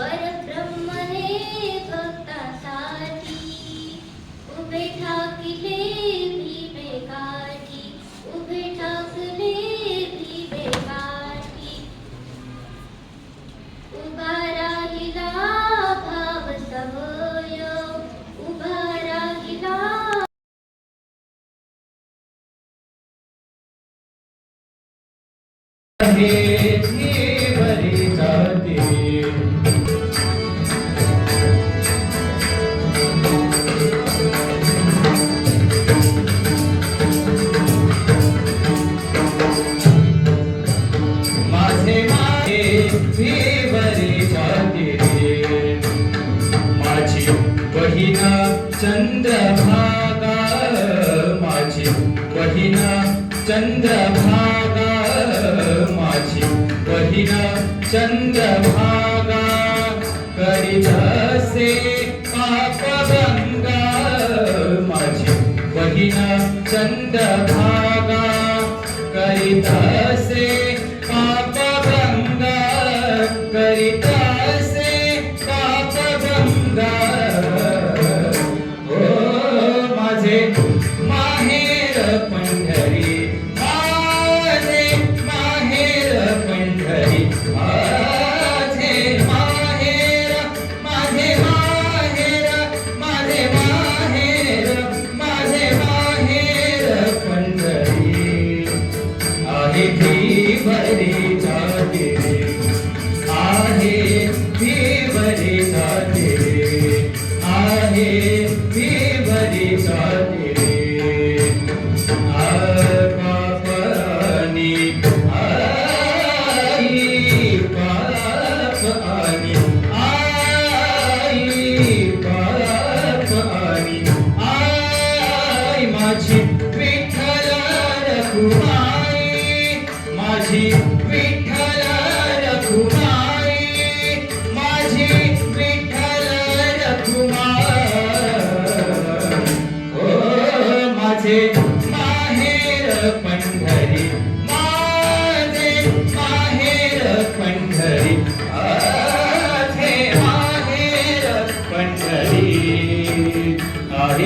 परब्रह्मने भक्तासाठी उभे ठाकले भीमे काठी उभे ठाकले भीमे काठी उभा राहिला भाव सवय उभा राहिला हे भरी जाते Yeah.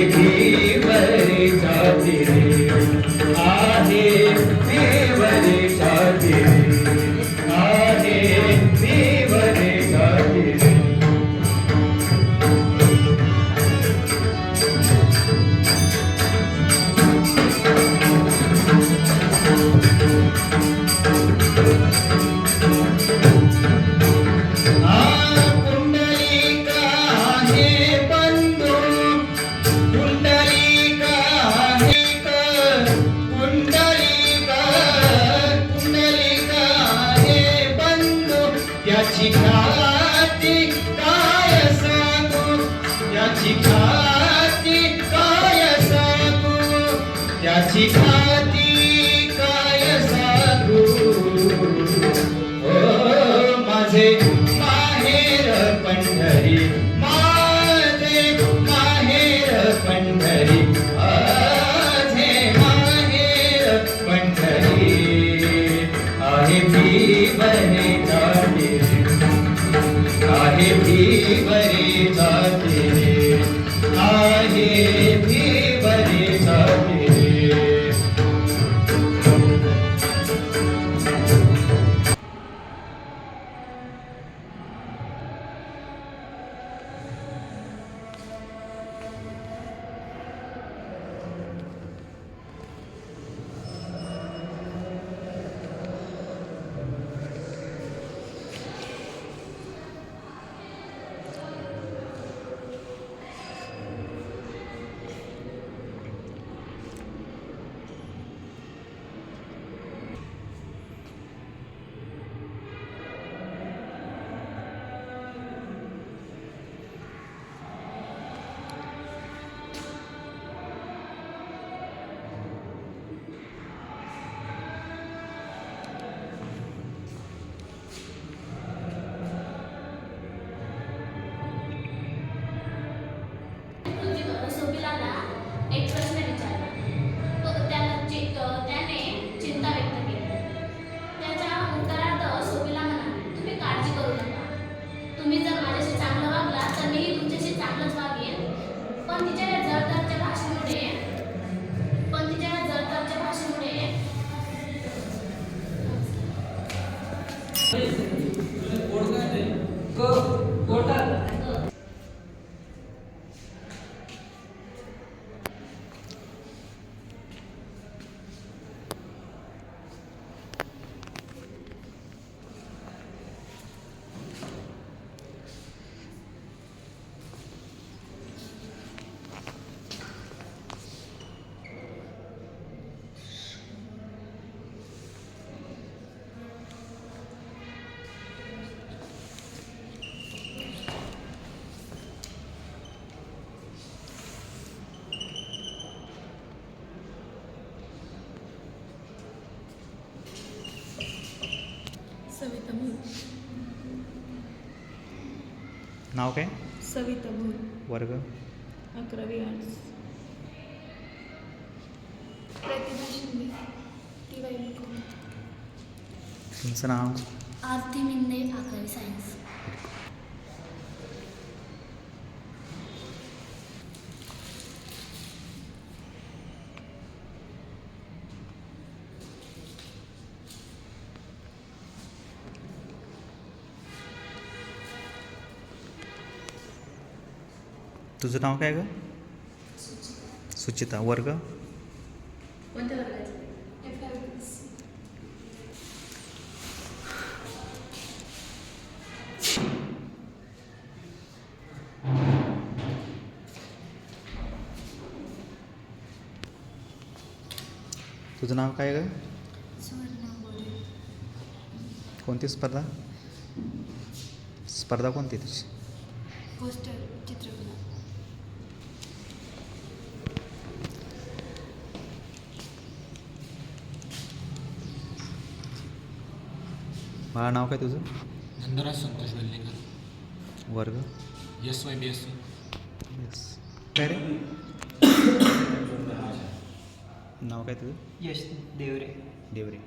Take me. माझी खाती काय सांगू ओ माझे माहेर पंढरी नाव काय? सविता भोर वर्ग. अकरावी arts Pratibha Shinde T Y तुमचं नाव? आरती मिंदे अकरावी सायन्स तुझं नाव काय ग? सुचिता. वर्ग? तुझं नाव काय ग? कोणती स्पर्धा? स्पर्धा कोणती तुझी? पोस्टर चित्रकला. मला नाव काय तुझं? धनराज संतोष वेल्लेकर वर्ग? S Y B S yes. काय रे? नाव काय तुझं? यश देवरे. देवरे.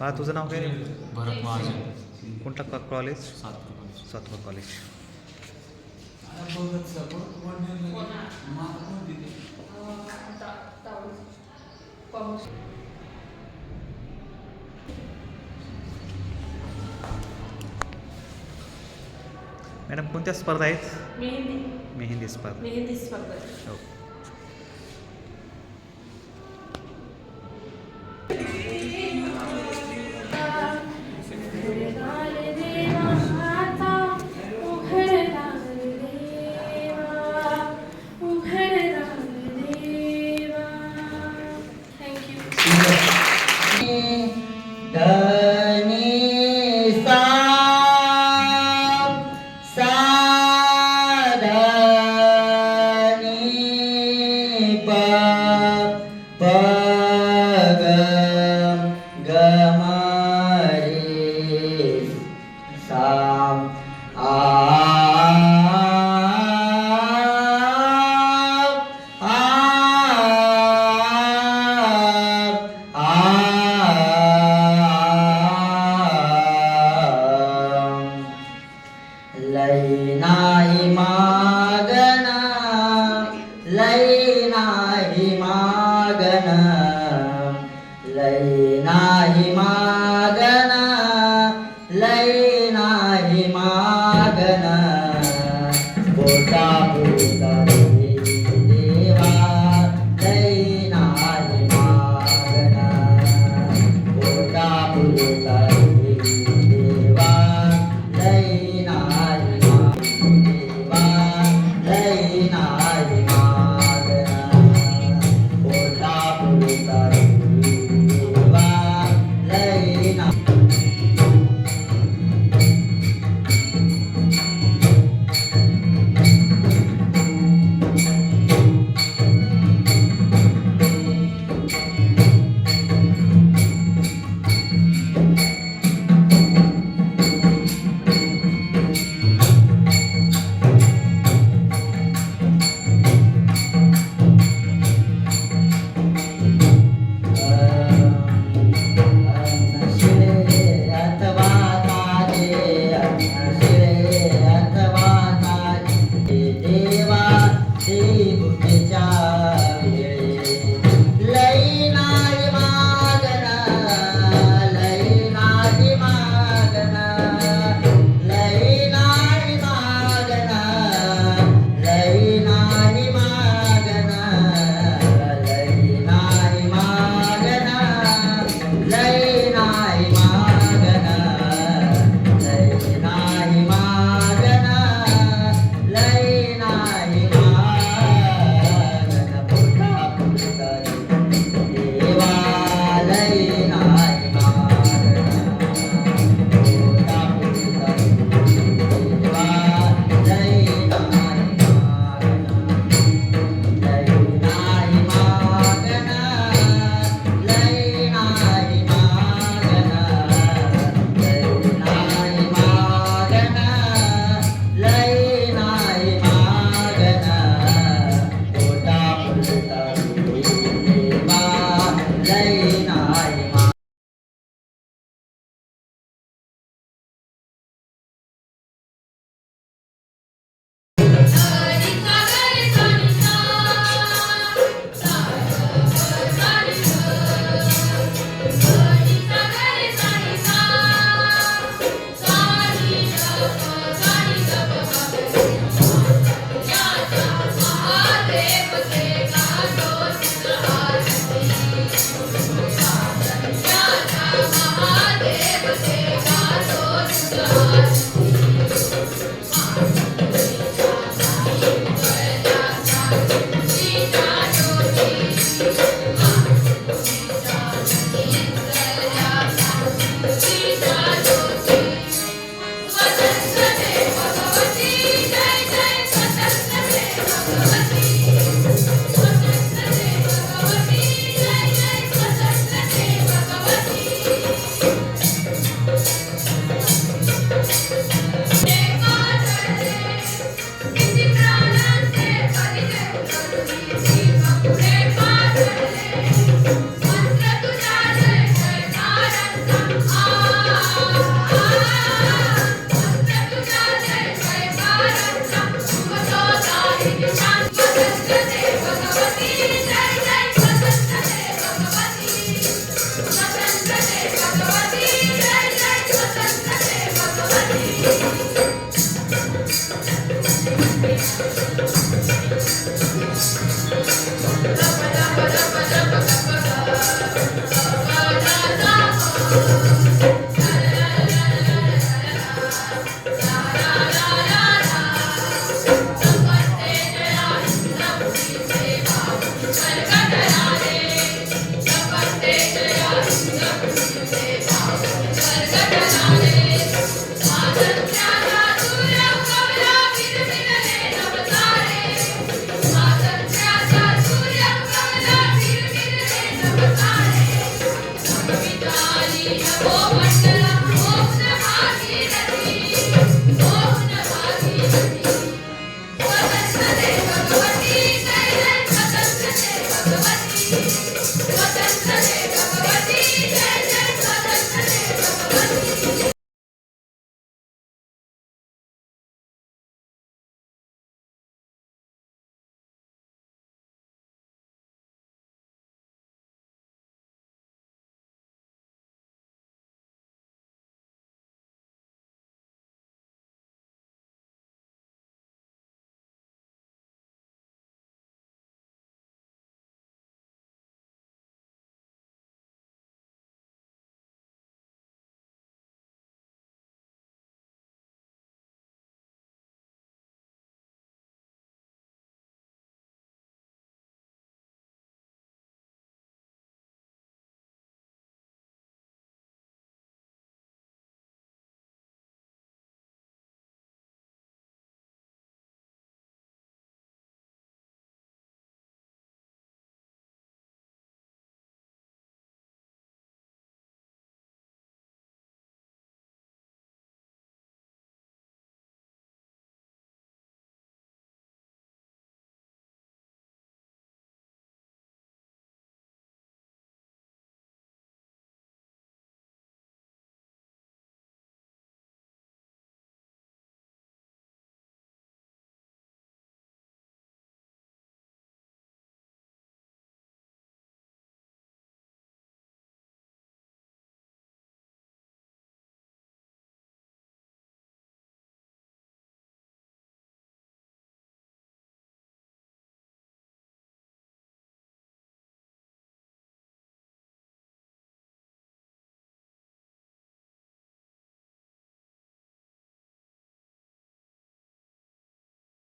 हा तुझं नाव काय रे? भरत महाजन. कोणता कॉलेज सातपूर कॉलेज सातवा कॉलेज मॅडम कोणत्या स्पर्धा आहेत? मेहंदी. मेहंदी स्पर्धा. मेहंदी स्पर्धा. हो. Um, uh, queimar.